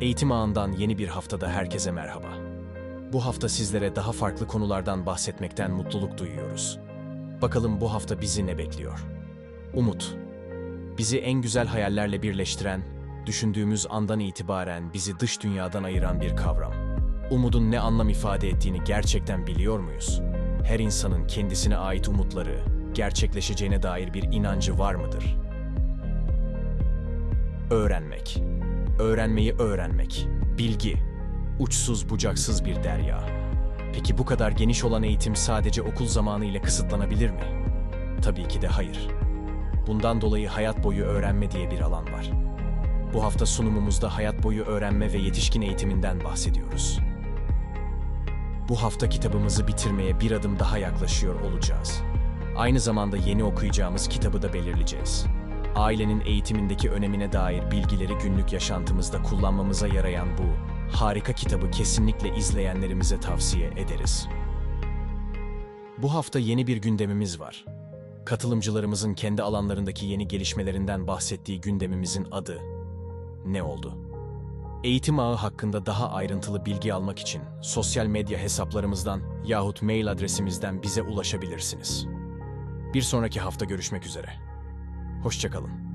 Eğitim ağından yeni bir haftada herkese merhaba. Bu hafta sizlere daha farklı konulardan bahsetmekten mutluluk duyuyoruz. Bakalım bu hafta bizi ne bekliyor? Umut. Bizi en güzel hayallerle birleştiren, düşündüğümüz andan itibaren bizi dış dünyadan ayıran bir kavram. Umudun ne anlam ifade ettiğini gerçekten biliyor muyuz? Her insanın kendisine ait umutları, gerçekleşeceğine dair bir inancı var mıdır? Öğrenmek. Öğrenmeyi öğrenmek. Bilgi. Uçsuz bucaksız bir derya. Peki bu kadar geniş olan eğitim sadece okul zamanı ile kısıtlanabilir mi? Tabii ki de hayır. Bundan dolayı hayat boyu öğrenme diye bir alan var. Bu hafta sunumumuzda hayat boyu öğrenme ve yetişkin eğitiminden bahsediyoruz. Bu hafta kitabımızı bitirmeye bir adım daha yaklaşıyor olacağız. Aynı zamanda yeni okuyacağımız kitabı da belirleyeceğiz. Ailenin eğitimindeki önemine dair bilgileri günlük yaşantımızda kullanmamıza yarayan bu harika kitabı kesinlikle izleyenlerimize tavsiye ederiz. Bu hafta yeni bir gündemimiz var. Katılımcılarımızın kendi alanlarındaki yeni gelişmelerinden bahsettiği gündemimizin adı ne oldu? Eğitim ağı hakkında daha ayrıntılı bilgi almak için sosyal medya hesaplarımızdan yahut mail adresimizden bize ulaşabilirsiniz. Bir sonraki hafta görüşmek üzere. Hoşçakalın.